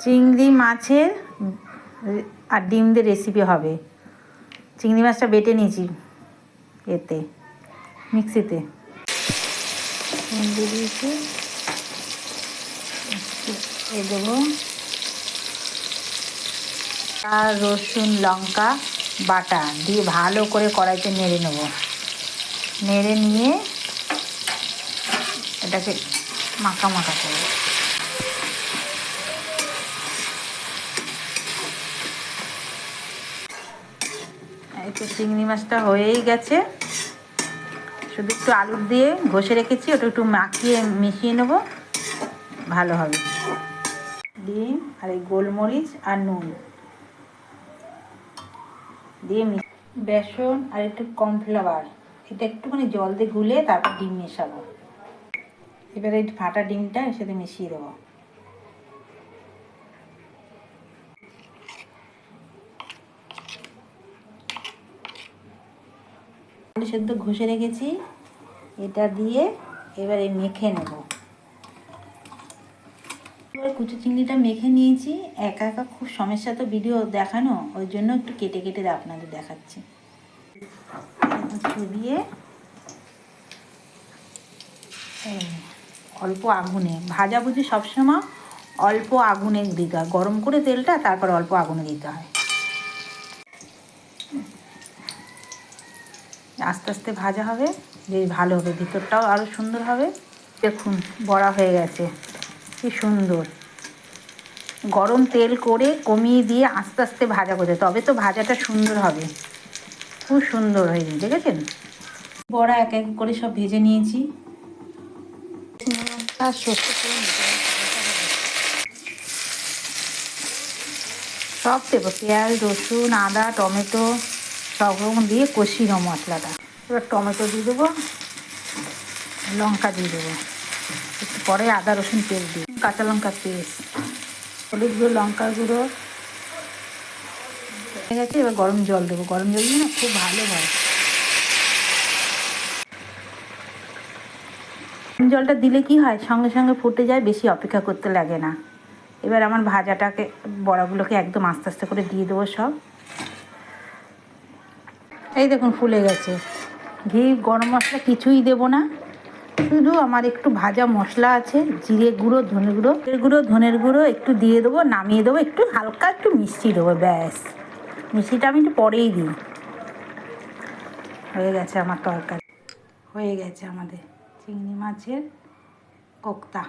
চিংড়ি মাছের আর ডিম দিয়ে রেসিপি হবে। চিংড়ি মাছটা বেটে নিয়েছি এতে, মিক্সিতে। দিয়েছি। দেবো। আর রসুন, লঙ্কা, বাটা দিয়ে ভালো করে কড়াইতে নেড়ে নেব। নেড়ে নিয়ে এটাকে মাখা মাখা করব। এই তো চিংড়ি মাছটা হয়েই গেছে। শুধু একটু আলু দিয়ে ঘষে রেখেছি, ওটা একটু মাখিয়ে মিশিয়ে নেব। ভালো হবে। ডিম আর এই গোলমরিচ আর নুন। দিয়ে বেসন আর একটু কর্নফ্লাওয়ার। এটা একটুখানি জল দিয়ে গুলে তারপর ডিম মেশাবো। এবারে ফাটা ডিমটা এর সাথে মিশিয়ে দেবো। আলু সেদ্ধ ঘষে রেখেছি। এটা দিয়ে এবারে মেখে নেব। এবার কুচু চিংড়িটা মেখে নিয়েছি। একা একা খুব সমস্যা তো ভিডিও দেখানো, ওই জন্য একটু কেটে কেটে আপনাদের দেখাচ্ছি। দিয়ে অল্প আগুনে ভাজাভুজি সবসময় অল্প আগুনে দিতে হয়। গরম করে তেলটা, তারপর অল্প আগুনে দিতে হয়। আস্তে আস্তে ভাজা হবে, বেশ ভালো হবে, ভিতরটাও আরও সুন্দর হবে। দেখুন, বড়া হয়ে গেছে, কি সুন্দর। গরম তেল করে কমিয়ে দিয়ে আস্তে আস্তে ভাজা করতে তবে তো ভাজাটা সুন্দর হবে। খুব সুন্দর হয়েছে দেখেছেন? বড়া এক এক করে সব ভেজে নিয়েছি। আর। সব দেবো, পেঁয়াজ, রসুন, আদা, টমেটো সব রকম দিয়ে কষি নেব মশলাটা। এবার টমেটো দিয়ে দেবো, লঙ্কা দিয়ে দেবো। একটু পরে আদা, রসুন, তেল দিই কাঁচা লঙ্কা পেস্ট। হলুদ গুঁড়ো, লঙ্কা গুঁড়ো। হয়ে গেছে, এবার গরম জল দেবো। গরম জল দিয়ে খুব ভালো হয়। জলটা দিলে কি হয়? সঙ্গে সঙ্গে ফুটে যায়, বেশি অপেক্ষা করতে লাগে না। এবার আমার ভাজাটাকে, বড়াগুলোকে একদম আস্তে আস্তে করে দিয়ে দেবো সব। এই দেখুন ফুলে গেছে। ঘি গরম মশলা কিছুই দেবো না। শুধু আমার একটু ভাজা মশলা আছে, জিরে গুঁড়ো, ধনে গুঁড়ো। জিরে গুঁড়ো ধনের গুঁড়ো একটু দিয়ে দেবো, নামিয়ে দেবো, একটু হালকা একটু মিষ্টি দেবো, ব্যাস। মিষ্টিটা আমি একটু পরেই দিই। হয়ে গেছে আমার তরকারি। হয়ে গেছে আমাদের চিংড়ি মাছের কোক্তা